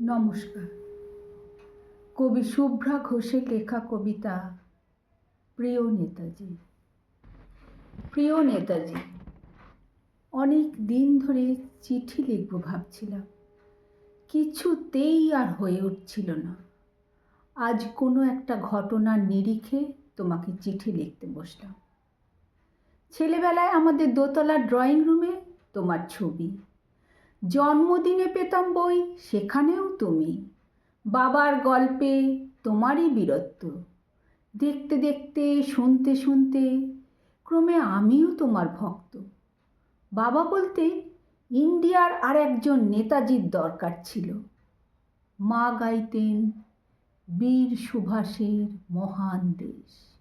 নমস্কার। কবি শুভ্রা ঘোষের লেখা কবিতা প্রিয় নেতাজি। প্রিয় নেতাজি, অনেক দিন ধরে চিঠি লিখব ভাবছিলাম। কিছুতেই আর হয়ে উঠছিল না। আজ কোনো একটা ঘটনার নিরিখে তোমাকে চিঠি লিখতে বসলাম। ছেলেবেলায় আমাদের দোতলার ড্রয়িং রুমে তোমার ছবি। জন্মদিনে পেতাম বই, সেখানেও তুমি। বাবার গল্পে তোমারই বীরত্ব। দেখতে দেখতে, শুনতে শুনতে, ক্রমে আমিও তোমার ভক্ত। বাবা বলতে, ইন্ডিয়ার আর একজন নেতাজির দরকার ছিল। মা গাইতেন বীর সুভাষের মহান দেশ।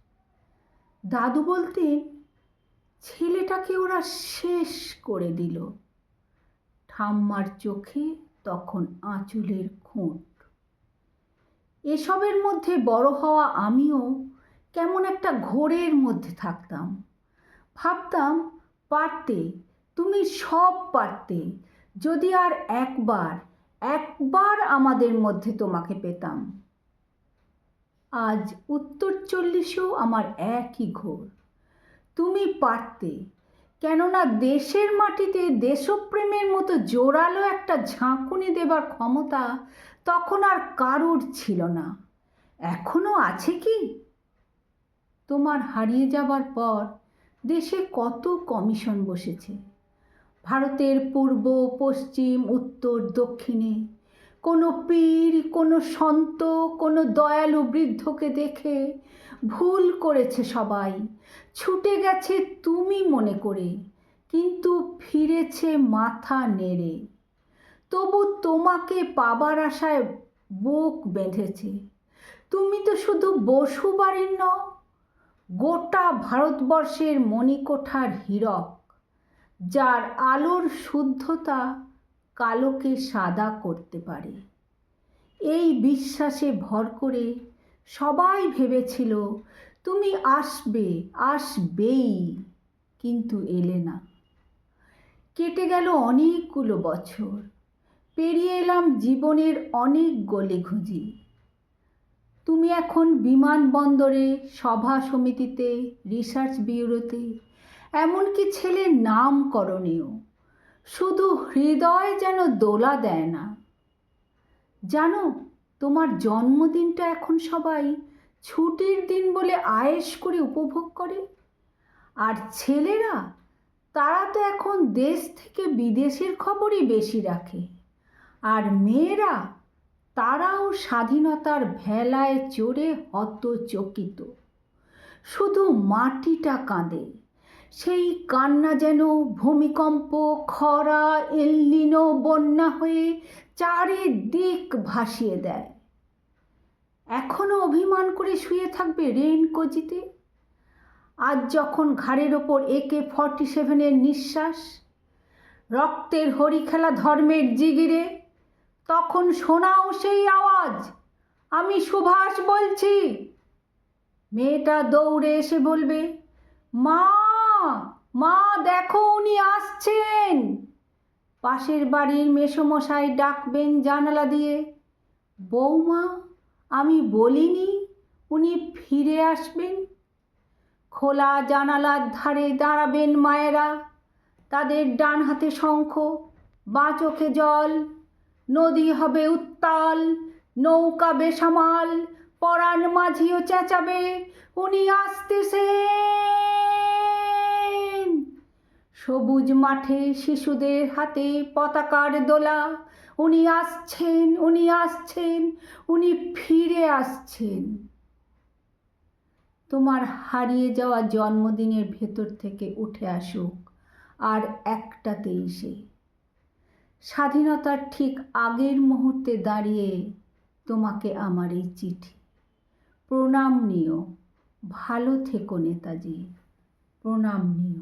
দাদু বলতেন, ছেলেটাকে ওরা শেষ করে দিল। ঠাম্মার চোখে তখন আঁচলের খুঁট। এসবের মধ্যে বড় হওয়া আমিও কেমন একটা ঘোরের মধ্যে থাকতাম। ভাবতাম, পারতে, তুমি সব পারতে। যদি আর একবার একবার আমাদের মধ্যে তোমাকে পেতাম। আজ উত্তর চল্লিশেও আমার একই ঘোর। তুমি পারতে কেননা দেশের মাটিতে দেশপ্রেমের মতো জোরালো একটা ঝাঁকুনি দেবার ক্ষমতা তখন আর কারুর ছিল না। এখনও আছে কি? তোমার হারিয়ে যাবার পর দেশে কত কমিশন বসেছে। ভারতের পূর্ব, পশ্চিম, উত্তর, দক্ষিণে কোনো পীর, কোনো সন্ত, কোনো দয়ালু বৃদ্ধকে দেখে ভুল করেছে সবাই। ছুটে গেছে তুমি মনে করে, কিন্তু ফিরেছে মাথা নেড়ে। তবু তোমাকে পাবার আশায় বুক বেঁধেছে। তুমি তো শুধু বসু বাড়ির ন গোটা ভারতবর্ষের মণিকোঠার হীরক, যার আলোর শুদ্ধতা কালোকে সাদা করতে পারে। এই বিশ্বাসে ভর করে সবাই ভেবেছিল, তুমি আসবে, আসবেই। কিন্তু এলে না। কেটে গেল অনেকগুলো বছর। পেরিয়ে এলাম জীবনের অনেক গলে ঘুঁজি তুমি এখন বিমানবন্দরে, সভা সমিতিতে, রিসার্চ ব্যুরোতে, এমনকি ছেলের নামকরণেও। শুধু হৃদয় যেন দোলা দেয় না। জানো, তোমার জন্মদিনটা এখন সবাই ছুটির দিন বলে আয়েস করে উপভোগ করে। আর ছেলেরা, তারা তো এখন দেশ থেকে বিদেশের খবরই বেশি রাখে। আর মেয়েরা, তারাও স্বাধীনতার ভেলায় চড়ে হতচকিত। শুধু মাটিটা কাঁদে। সেই কান্না যেন ভূমিকম্প, খরা এল্লিনো বন্যা হয়ে চারিদিক ভাসিয়ে দেয়। এখনও অভিমান করে শুয়ে থাকবে রেন কজিতে। আজ যখন ঘাড়ের ওপর একে ফর্টি সেভেনের নিঃশ্বাস, রক্তের হরি খেলা ধর্মের জিগিরে, তখন শোনাও সেই আওয়াজ, আমি সুভাষ বলছি। মেয়েটা দৌড়ে এসে বলবে, মা মা দেখো উনি আসছেন। পাশের বাড়ির মেসমশাই ডাকবেন জানালা দিয়ে। বৌমা, আমি বলিনি উনি ফিরে আসবেন। খোলা জানালার ধারে দাঁড়াবেন মায়েরা। তাদের ডান হাতে শঙ্খ, বাঁ চোখে জল। নদী হবে উত্তাল, নৌকা বেসামাল, পরাণ মাঝিও চেঁচাবে, উনি আসতেছেন। সবুজ মাঠে শিশুদের হাতে পতাকার দোলা। উনি আসছেন উনি আসছেন, উনি ফিরে আসছেন। তোমার হারিয়ে যাওয়া জন্মদিনের ভেতর থেকে উঠে আসুক, আর একটাতেই সে স্বাধীনতার ঠিক আগের মুহূর্তে দাঁড়িয়ে তোমাকে আমার এই চিঠি। প্রণাম নিও। ভালো থেকো নেতাজি। প্রণাম নিও।